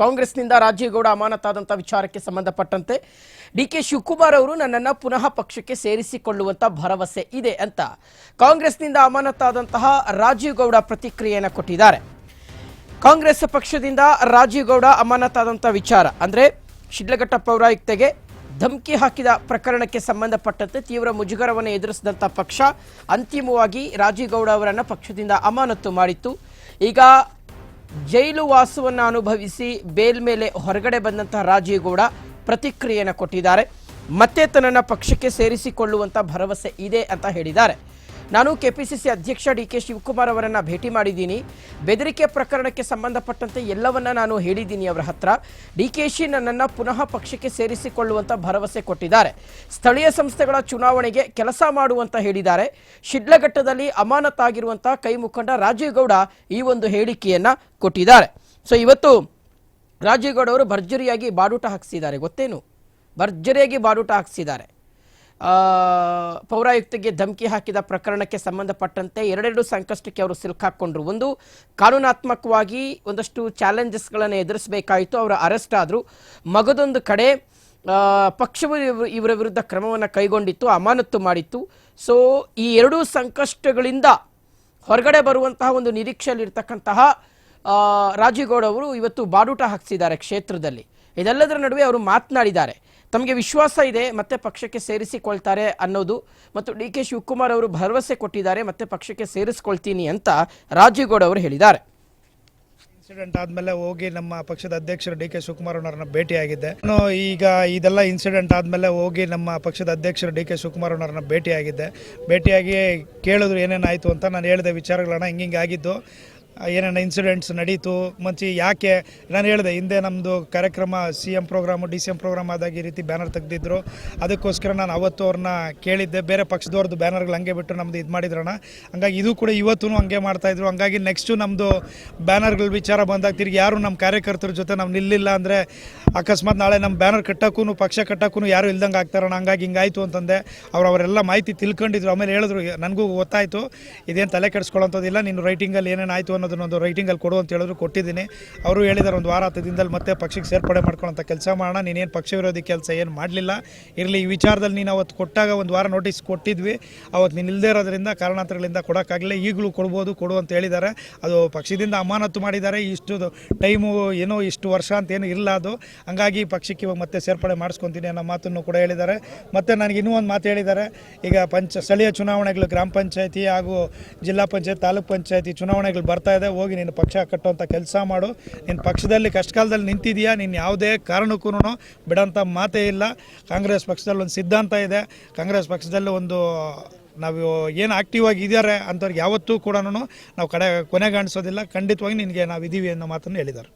ಕಾಂಗ್ರೆಸ್ನಿಂದ ರಾಜೇಗೌಡ ಅಮಾನತಾದಂಥ ವಿಚಾರಕ್ಕೆ ಸಂಬಂಧಪಟ್ಟಂತೆ ಡಿ ಕೆ ಶಿವಕುಮಾರ್ ಅವರು ನನ್ನನ್ನು ಪುನಃ ಪಕ್ಷಕ್ಕೆ ಸೇರಿಸಿಕೊಳ್ಳುವಂತ ಭರವಸೆ ಇದೆ ಅಂತ ಕಾಂಗ್ರೆಸ್ನಿಂದ ಅಮಾನತಾದಂತಹ ರಾಜೀವ್ಗೌಡ ಪ್ರತಿಕ್ರಿಯೆಯನ್ನು ಕೊಟ್ಟಿದ್ದಾರೆ. ಕಾಂಗ್ರೆಸ್ ಪಕ್ಷದಿಂದ ರಾಜೀವ್ಗೌಡ ಅಮಾನತಾದಂಥ ವಿಚಾರ ಅಂದರೆ ಶಿಡ್ಲಘಟ್ಟ ಪೌರಾಯುಕ್ತೆಗೆ ಧಮಕಿ ಹಾಕಿದ ಪ್ರಕರಣಕ್ಕೆ ಸಂಬಂಧಪಟ್ಟಂತೆ ತೀವ್ರ ಮುಜುಗರವನ್ನು ಎದುರಿಸಿದಂಥ ಪಕ್ಷ ಅಂತಿಮವಾಗಿ ರಾಜೀವ್ ಗೌಡ ಅವರನ್ನು ಪಕ್ಷದಿಂದ ಅಮಾನತು ಮಾಡಿತ್ತು. ಈಗ ಜೈಲು ವಾಸವನ್ನು ಅನುಭವಿಸಿ ಬೇಲ್ ಮೇಲೆ ಹೊರಗಡೆ ಬಂದಂತಹ ರಾಜೀಗೌಡ ಗೌಡ ಪ್ರತಿಕ್ರಿಯೆಯನ್ನು ಕೊಟ್ಟಿದ್ದಾರೆ. ಮತ್ತೆ ತನ್ನನ್ನು ಪಕ್ಷಕ್ಕೆ ಸೇರಿಸಿಕೊಳ್ಳುವಂಥ ಭರವಸೆ ಇದೆ ಅಂತ ಹೇಳಿದ್ದಾರೆ. ನಾನು ಕೆಪಿಸಿಸಿ ಅಧ್ಯಕ್ಷ ಡಿ ಕೆ ಶಿವಕುಮಾರ್ ಅವರನ್ನು ಭೇಟಿ ಮಾಡಿದ್ದೀನಿ. ಬೆದರಿಕೆ ಪ್ರಕರಣಕ್ಕೆ ಸಂಬಂಧಪಟ್ಟಂತೆ ಎಲ್ಲವನ್ನ ನಾನು ಹೇಳಿದ್ದೀನಿ ಅವರ ಹತ್ರ. ಡಿ ಕೆ ಶಿ ನನ್ನನ್ನು ಪುನಃ ಪಕ್ಷಕ್ಕೆ ಸೇರಿಸಿಕೊಳ್ಳುವಂಥ ಭರವಸೆ ಕೊಟ್ಟಿದ್ದಾರೆ. ಸ್ಥಳೀಯ ಸಂಸ್ಥೆಗಳ ಚುನಾವಣೆಗೆ ಕೆಲಸ ಮಾಡುವಂತ ಹೇಳಿದ್ದಾರೆ. ಶಿಡ್ಲಘಟ್ಟದಲ್ಲಿ ಅಮಾನತಾಗಿರುವಂಥ ಕೈ ಮುಖಂಡ ರಾಜೀವ್ ಗೌಡ ಈ ಒಂದು ಹೇಳಿಕೆಯನ್ನು ಕೊಟ್ಟಿದ್ದಾರೆ. ಸೊ, ಇವತ್ತು ರಾಜೀವ್ ಗೌಡ ಅವರು ಭರ್ಜರಿಯಾಗಿ ಬಾಡೂಟ ಹಾಕಿಸಿದ್ದಾರೆ. ಗೊತ್ತೇನು? ಭರ್ಜರಿಯಾಗಿ ಬಾಡೂಟ ಹಾಕಿಸಿದ್ದಾರೆ. ಪೌರಾಯುಕ್ತಗೆ ಧಮಕಿ ಹಾಕಿದ ಪ್ರಕರಣಕ್ಕೆ ಸಂಬಂಧಪಟ್ಟಂತೆ ಎರಡೆರಡು ಸಂಕಷ್ಟಕ್ಕೆ ಅವರು ಸಿಲುಕಾಕೊಂಡ್ರು ಒಂದು, ಕಾನೂನಾತ್ಮಕವಾಗಿ ಒಂದಷ್ಟು ಚಾಲೆಂಜಸ್ಗಳನ್ನು ಎದುರಿಸಬೇಕಾಯಿತು, ಅವರು ಅರೆಸ್ಟ್ ಆದರು. ಮಗದೊಂದು ಕಡೆ ಪಕ್ಷವು ಇವ್ರ- ವಿರುದ್ಧ ಕ್ರಮವನ್ನು ಕೈಗೊಂಡಿತ್ತು, ಅಮಾನತ್ತು ಮಾಡಿತ್ತು. ಸೊ, ಈ ಎರಡೂ ಸಂಕಷ್ಟಗಳಿಂದ ಹೊರಗಡೆ ಬರುವಂತಹ ಒಂದು ನಿರೀಕ್ಷೆಯಲ್ಲಿರ್ತಕ್ಕಂತಹ ರಾಜೀವ್ ಗೌಡ ಅವರು ಇವತ್ತು ಬಾಡೂಟ ಹಾಕಿಸಿದ್ದಾರೆ ಕ್ಷೇತ್ರದಲ್ಲಿ. ಇದೆಲ್ಲದರ ನಡುವೆ ಅವರು ಮಾತನಾಡಿದ್ದಾರೆ. ತಮಗೆ ವಿಶ್ವಾಸ ಇದೆ, ಮತ್ತೆ ಪಕ್ಷಕ್ಕೆ ಸೇರಿಸಿಕೊಳ್ತಾರೆ ಅನ್ನೋದು. ಮತ್ತು ಡಿ ಕೆ ಶಿವಕುಮಾರ್ ಅವರು ಭರವಸೆ ಕೊಟ್ಟಿದ್ದಾರೆ, ಮತ್ತೆ ಪಕ್ಷಕ್ಕೆ ಸೇರಿಸ್ಕೊಳ್ತೀನಿ ಅಂತ ರಾಜೀವ್ಗೌಡ ಅವರು ಹೇಳಿದ್ದಾರೆ. ಇನ್ಸಿಡೆಂಟ್ ಆದಮೇಲೆ ಹೋಗಿ ನಮ್ಮ ಪಕ್ಷದ ಅಧ್ಯಕ್ಷರು ಡಿ ಕೆ ಶಿವಕುಮಾರ್ ಅವರನ್ನ ಭೇಟಿಯಾಗಿದ್ದೆ. ಈಗ ಇದೆಲ್ಲ ಇನ್ಸಿಡೆಂಟ್ ಆದಮೇಲೆ ಹೋಗಿ ನಮ್ಮ ಪಕ್ಷದ ಅಧ್ಯಕ್ಷರು ಡಿ ಕೆ ಶಿವಕುಮಾರ್ ಅವರನ್ನ ಭೇಟಿಯಾಗಿದ್ದೆ. ಭೇಟಿಯಾಗಿ ಕೇಳಿದ್ರು ಏನೇನಾಯಿತು ಅಂತ ನಾನು ಹೇಳಿದೆ ವಿಚಾರಗಳನ್ನ ಹಿಂಗೆ ಆಗಿದ್ದು ಏನೇನು ಇನ್ಸಿಡೆಂಟ್ಸ್ ನಡೀತು ಮುಂಚೆ ಯಾಕೆ? ನಾನು ಹೇಳಿದೆ, ಹಿಂದೆ ನಮ್ಮದು ಕಾರ್ಯಕ್ರಮ C M program D C M program ಆದಾಗ ಈ ರೀತಿ ಬ್ಯಾನರ್ ತೆಗೆದಿದ್ರು. ಅದಕ್ಕೋಸ್ಕರ ನಾನು ಅವತ್ತು ಅವ್ರನ್ನ ಕೇಳಿದ್ದೆ. ಬೇರೆ ಪಕ್ಷದವ್ರದ್ದು ಬ್ಯಾನರ್ಗಳು ಹಂಗೆ ಬಿಟ್ಟು ನಮ್ಮದು ಇದು ಮಾಡಿದ್ರಣ. ಹಂಗಾಗಿ ಇದು ಕೂಡ ಇವತ್ತೂ ಹಂಗೆ ಮಾಡ್ತಾಯಿದ್ರು ಹಂಗಾಗಿ ನೆಕ್ಸ್ಟು ನಮ್ಮದು ಬ್ಯಾನರ್ಗಳ ವಿಚಾರ ಬಂದಾಗ ತಿರುಗಿ ಯಾರು ನಮ್ಮ ಕಾರ್ಯಕರ್ತರ ಜೊತೆ ನಾವು ನಿಲ್ಲಿಲ್ಲ ಅಂದರೆ ಅಕಸ್ಮಾತ್ ನಾಳೆ ನಮ್ಮ ಬ್ಯಾನರ್ ಕಟ್ಟೋಕ್ಕೂ ಪಕ್ಷ ಕಟ್ಟೋಕ್ಕೂ ಯಾರು ಇಲ್ದಂಗೆ ಆಗ್ತಾರಣ. ಹಂಗಾಗಿ ಹಿಂಗಾಯಿತು ಅಂತಂದೆ. ಅವ್ರು ಅವರೆಲ್ಲ ಮಾಹಿತಿ ತಿಳ್ಕೊಂಡಿದ್ರು. ಆಮೇಲೆ ಹೇಳಿದ್ರು, ನನಗೂ ಗೊತ್ತಾಯಿತು. ಇದೇನು ತಲೆ ಕೆಡಿಸ್ಕೊಳ್ಳೋಂಥದ್ದಿಲ್ಲ ನೀನು ರೈಟಿಂಗಲ್ಲಿ ಏನೇನು ಆಯಿತು ಅನ್ನೋದನ್ನೊಂದು ರೈಟಿಂಗಲ್ಲಿ ಕೊಡು ಅಂತ ಹೇಳಿದ್ರು, ಕೊಟ್ಟಿದ್ದೀನಿ. ಅವರು ಹೇಳಿದ್ದಾರೆ ಒಂದು ವಾರ ಹತ್ತು ದಿನದಲ್ಲಿ ಮತ್ತೆ ಪಕ್ಷಕ್ಕೆ ಸೇರ್ಪಡೆ ಮಾಡ್ಕೊಳ್ಳೋಂಥ ಕೆಲಸ ಮಾಡೋಣ. ನೀನೇನು ಪಕ್ಷ ವಿರೋಧಿ ಕೆಲಸ ಏನು ಮಾಡಲಿಲ್ಲ. ಇರಲಿ, ಈ ವಿಚಾರದಲ್ಲಿ ನೀನು ಅವತ್ತು ಕೊಟ್ಟಾಗ ಒಂದು ವಾರ ನೋಟಿಸ್ ಕೊಟ್ಟಿದ್ವಿ. ಅವತ್ತು ನೀನು ಇಲ್ಲದೇ ಇರೋದ್ರಿಂದ ಕಾರಣಾಂತರಗಳಿಂದ ಕೊಡೋಕ್ಕಾಗಲಿಲ್ಲ. ಈಗಲೂ ಕೊಡ್ಬೋದು, ಕೊಡು ಅಂತ ಹೇಳಿದ್ದಾರೆ ಅದು ಪಕ್ಷದಿಂದ ಅಮಾನತು ಮಾಡಿದ್ದಾರೆ. ಇಷ್ಟು ಟೈಮು, ಏನೋ ಇಷ್ಟು ವರ್ಷ ಅಂತ ಏನು ಇಲ್ಲ ಅದು. ಹಂಗಾಗಿ ಪಕ್ಷಕ್ಕೆ ಇವಾಗ ಮತ್ತೆ ಸೇರ್ಪಡೆ ಮಾಡಿಸ್ಕೊತೀನಿ ಅನ್ನೋ ಮಾತನ್ನು ಕೂಡ ಹೇಳಿದ್ದಾರೆ. ಮತ್ತು ನನಗೆ ಇನ್ನೂ ಒಂದು ಮಾತು ಹೇಳಿದ್ದಾರೆ. ಈಗ ಪಂಚ ಸ್ಥಳೀಯ ಚುನಾವಣೆಗಳು, ಗ್ರಾಮ ಪಂಚಾಯತಿ ಹಾಗೂ ಜಿಲ್ಲಾ ಪಂಚಾಯತ್, ತಾಲೂಕು ಪಂಚಾಯತಿ ಚುನಾವಣೆಗಳು ಬರ್ತಾ ಇದೆ ಹೋಗಿ ನೀನು ಪಕ್ಷ ಕಟ್ಟುವಂಥ ಕೆಲಸ ಮಾಡು. ನಿನ್ನ ಪಕ್ಷದಲ್ಲಿ ಕಷ್ಟಕಾಲದಲ್ಲಿ ನಿಂತಿದೆಯಾ? ನೀನು ಯಾವುದೇ ಕಾರಣಕ್ಕೂ ಬಿಡೋಂಥ ಮಾತೇ ಇಲ್ಲ. ಕಾಂಗ್ರೆಸ್ ಪಕ್ಷದಲ್ಲಿ ಒಂದು ಸಿದ್ಧಾಂತ ಇದೆ. ಕಾಂಗ್ರೆಸ್ ಪಕ್ಷದಲ್ಲಿ ಒಂದು, ನಾವು ಏನು ಆಕ್ಟಿವ್ ಆಗಿ ಇದ್ದಾರೆ ಅಂಥವ್ರಿಗೆ ಯಾವತ್ತೂ ಕೂಡ ನಾವು ಕಡೆ ಕೊನೆಗಾಣಿಸೋದಿಲ್ಲ ಖಂಡಿತವಾಗಿ ನಿನಗೆ ನಾವು ಇದ್ದೀವಿ ಅನ್ನೋ ಮಾತನ್ನು ಹೇಳಿದ್ದಾರೆ.